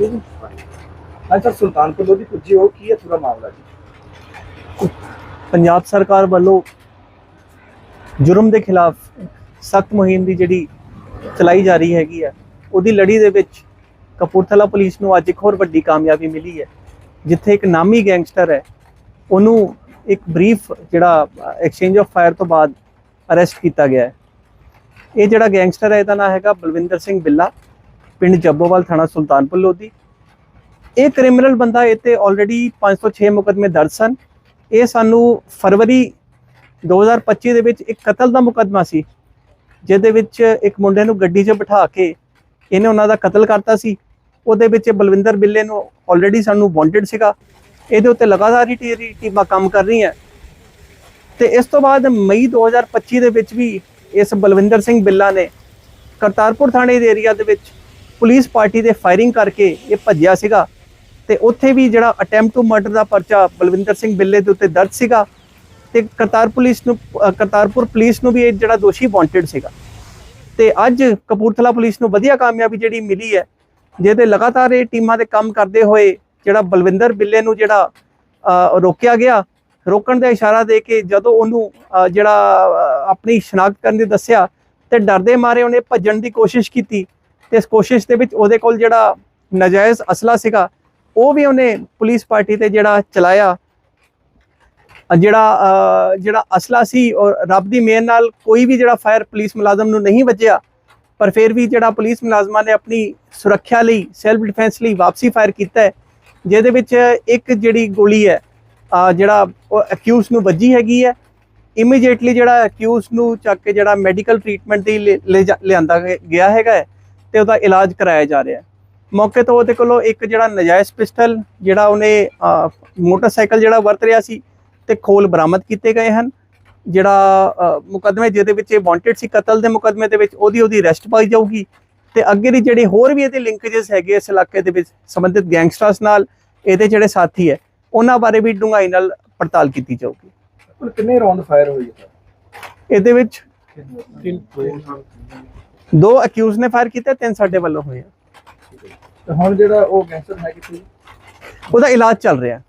ਜੀ ਹਾਂ ਸਰ ਸੁਲਤਾਨਪੁਰ ਲੋਧੀ ਪੁੱਜੀ ਹੋ ਕੀ ਹੈ ਪੂਰਾ ਮਾਮਲਾ ਜੀ? ਪੰਜਾਬ ਸਰਕਾਰ ਵੱਲੋਂ ਜੁਰਮ ਦੇ ਖਿਲਾਫ ਸਖਤ ਮੁਹਿੰਮ ਦੀ ਜਿਹੜੀ ਚਲਾਈ ਜਾ ਰਹੀ ਹੈਗੀ ਹੈ, ਉਹਦੀ ਲੜੀ ਦੇ ਵਿੱਚ ਕਪੂਰਥਲਾ ਪੁਲਿਸ ਨੂੰ ਅੱਜ ਇੱਕ ਹੋਰ ਵੱਡੀ ਕਾਮਯਾਬੀ ਮਿਲੀ ਹੈ, ਜਿੱਥੇ ਇੱਕ ਨਾਮੀ ਗੈਂਗਸਟਰ ਹੈ, ਉਹਨੂੰ ਇੱਕ ਬਰੀਫ ਜਿਹੜਾ ਐਕਸਚੇਂਜ ਆਫ ਫਾਇਰ ਤੋਂ ਬਾਅਦ ਅਰੈਸਟ ਕੀਤਾ ਗਿਆ ਹੈ। ਇਹ ਜਿਹੜਾ ਗੈਂਗਸਟਰ ਹੈ, ਇਹਦਾ ਨਾਮ ਹੈਗਾ ਬਲਵਿੰਦਰ ਸਿੰਘ ਬਿੱਲਾ। ਪਿੰਡ ਜੱਬੋਵਾਲ ਥਾਣਾ ਸੁਲਤਾਨਪੁਰ ਲੋਧੀ। ਇਹ ਕ੍ਰਿਮੀਨਲ ਬੰਦਾ ਇਹ ਤੇ ਆਲਰੇਡੀ 506 ਮੁਕਦਮੇ ਦਰਜ ਸਨ। ਇਹ ਸਾਨੂੰ ਫਰਵਰੀ 2025 ਦੇ ਵਿੱਚ ਇੱਕ ਕਤਲ ਦਾ ਮੁਕਦਮਾ ਸੀ, ਜਿਹਦੇ ਵਿੱਚ ਇੱਕ ਮੁੰਡੇ ਨੂੰ ਗੱਡੀ 'ਚ ਬਿਠਾ ਕੇ ਇਹਨੇ ਉਹਨਾਂ ਦਾ ਕਤਲ ਕਰਤਾ ਸੀ। ਉਹਦੇ ਵਿੱਚ ਇਹ ਬਲਵਿੰਦਰ ਬਿੱਲੇ ਨੂੰ ਆਲਰੇਡੀ ਸਾਨੂੰ ਵਾਂਟਡ ਸੀਗਾ। ਇਹਦੇ ਉੱਤੇ ਲਗਾਤਾਰ ਹੀ ਟੀਮਾਂ ਕੰਮ ਕਰ ਰਹੀਆਂ। ਤੇ ਇਸ ਤੋਂ ਬਾਅਦ ਮਈ 2025 ਦੇ ਵਿੱਚ ਵੀ ਇਸ ਬਲਵਿੰਦਰ ਸਿੰਘ ਬਿੱਲਾ ਨੇ ਕਰਤਾਰਪੁਰ ਥਾਣੇ ਦੇ ਏਰੀਆ ਦੇ ਵਿੱਚ ਪੁਲਿਸ ਪਾਰਟੀ ਦੇ ਫਾਇਰਿੰਗ ਕਰਕੇ ਇਹ ਭੱਜਿਆ ਸੀਗਾ ਤੇ ਉੱਥੇ ਵੀ ਜਿਹੜਾ ਅਟੈਂਪਟ ਟੂ ਮਰਡਰ ਦਾ ਪਰਚਾ ਬਲਵਿੰਦਰ ਸਿੰਘ ਬਿੱਲੇ ਦੇ ਉੱਤੇ ਦਰਜ ਸੀਗਾ ਤੇ ਕਰਤਾਰ ਪੁਲਿਸ ਨੂੰ ਕਰਤਾਰਪੁਰ ਪੁਲਿਸ ਨੂੰ ਵੀ ਇਹ ਜਿਹੜਾ ਦੋਸ਼ੀ ਵਾਂਟਡ ਸੀਗਾ। ਤੇ ਅੱਜ ਕਪੂਰਥਲਾ ਪੁਲਿਸ ਨੂੰ ਵਧੀਆ ਕਾਮਯਾਬੀ ਜਿਹੜੀ ਮਿਲੀ ਹੈ, ਜਿਹਦੇ ਲਗਾਤਾਰ ਇਹ ਟੀਮਾਂ ਦੇ ਕੰਮ ਕਰਦੇ ਹੋਏ ਜਿਹੜਾ ਬਲਵਿੰਦਰ ਬਿੱਲੇ ਨੂੰ ਜਿਹੜਾ ਰੋਕਿਆ ਗਿਆ, ਰੋਕਣ ਦਾ ਇਸ਼ਾਰਾ ਦੇ ਕੇ ਜਦੋਂ ਉਹਨੂੰ ਜਿਹੜਾ ਆਪਣੀ ਸ਼ਨਾਖਤ ਕਰਨ ਦੀ ਦੱਸਿਆ ਤੇ ਡਰਦੇ ਮਾਰੇ ਉਹਨੇ ਭੱਜਣ ਦੀ ਕੋਸ਼ਿਸ਼ ਕੀਤੀ ਤੇ ਇਸ ਕੋਸ਼ਿਸ਼ ਦੇ ਵਿੱਚ ਉਹਦੇ ਕੋਲ ਜਿਹੜਾ ਨਜਾਇਜ਼ ਅਸਲਾ ਸੀਗਾ, ਉਹ ਵੀ ਉਹਨੇ ਪੁਲਿਸ ਪਾਰਟੀ ਤੇ ਜਿਹੜਾ ਚਲਾਇਆ। ਜਿਹੜਾ ਜਿਹੜਾ ਅਸਲਾ ਸੀ ਔਰ ਰੱਬ ਦੀ ਮਿਹਰ ਨਾਲ ਕੋਈ ਵੀ ਜਿਹੜਾ ਫਾਇਰ ਪੁਲਿਸ ਮੁਲਾਜ਼ਮ ਨੂੰ ਨਹੀਂ ਵੱਜਿਆ, ਪਰ ਫਿਰ ਵੀ ਜਿਹੜਾ ਪੁਲਿਸ ਮੁਲਾਜ਼ਮਾਂ ਨੇ ਆਪਣੀ ਸੁਰੱਖਿਆ ਲਈ ਸੈਲਫ ਡਿਫੈਂਸ ਲਈ ਵਾਪਸੀ ਫਾਇਰ ਕੀਤਾ ਹੈ, ਜਿਹਦੇ ਵਿੱਚ ਇੱਕ ਜਿਹੜੀ ਗੋਲੀ ਹੈ ਜਿਹੜਾ ਉਹ ਅਕਿਊਜ਼ ਨੂੰ ਵੱਜੀ ਹੈਗੀ ਹੈ ਇਮੀਡੀਏਟਲੀ ਜਿਹੜਾ ਅਕਿਊਜ਼ ਨੂੰ ਚੱਕ ਕੇ ਜਿਹੜਾ ਮੈਡੀਕਲ ਟ੍ਰੀਟਮੈਂਟ ਦੀ ਲਿ- ਲਿਆਂਦਾ ਗ- ਗਿਆ ਹੈਗਾ ਹੈ। ਤੇ ਉਹਦਾ ਇਲਾਜ ਕਰਾਇਆ ਜਾ ਰਿਹਾ ਹੈ। ਮੌਕੇ ਤੋਂ ਉਹਦੇ ਕੋਲੋਂ ਇੱਕ ਜਿਹੜਾ ਨਜਾਇਜ਼ ਪਿਸਟਲ ਜਿਹੜਾ ਉਹਨੇ ਮੋਟਰਸਾਈਕਲ ਜਿਹੜਾ ਵਰਤ ਰਿਹਾ ਸੀ ਤੇ ਖੋਲ ਬਰਾਮਦ ਕੀਤੇ ਗਏ ਹਨ। ਜਿਹੜਾ ਮੁਕੱਦਮੇ ਜਿਹਦੇ ਵਿੱਚ ਇਹ ਵਾਂਟਡ ਸੀ ਕਤਲ ਦੇ ਮੁਕੱਦਮੇ ਦੇ ਵਿੱਚ ਉਹਦੀ ਉਹਦੀ ਅਰੈਸਟ ਪਾਈ ਜਾਊਗੀ। ਤੇ ਅੱਗੇ ਦੀ ਜਿਹੜੇ ਹੋਰ ਵੀ ਇਹਦੇ ਲਿੰਕੇजेस ਹੈਗੇ ਇਸ ਇਲਾਕੇ ਦੇ ਵਿੱਚ ਸੰਬੰਧਿਤ ਗੈਂਗਸਟਰਸ ਨਾਲ ਇਹਦੇ ਜਿਹੜੇ ਸਾਥੀ ਹੈ ਉਹਨਾਂ ਬਾਰੇ ਵੀ ਡੂੰਘਾਈ ਨਾਲ ਪੜਤਾਲ ਕੀਤੀ ਜਾਊਗੀ। ਕੁੱਲ ਕਿੰਨੇ ਰੌਂਡ ਫਾਇਰ ਹੋਈ ਇਹਦੇ ਵਿੱਚ ਦੋ ਅਕਿਊਜ਼ ਨੇ ਫਾਇਰ ਕੀਤੇ ਤਿੰਨ ਸਾਡੇ ਵੱਲੋਂ ਹੋਏ ਆ। ਹੁਣ ਜਿਹੜਾ ਉਹ ਗੈਂਗਸਟਰ ਹੈ ਕਿੱਥੇ? ਉਹਦਾ ਇਲਾਜ ਚੱਲ ਰਿਹਾ।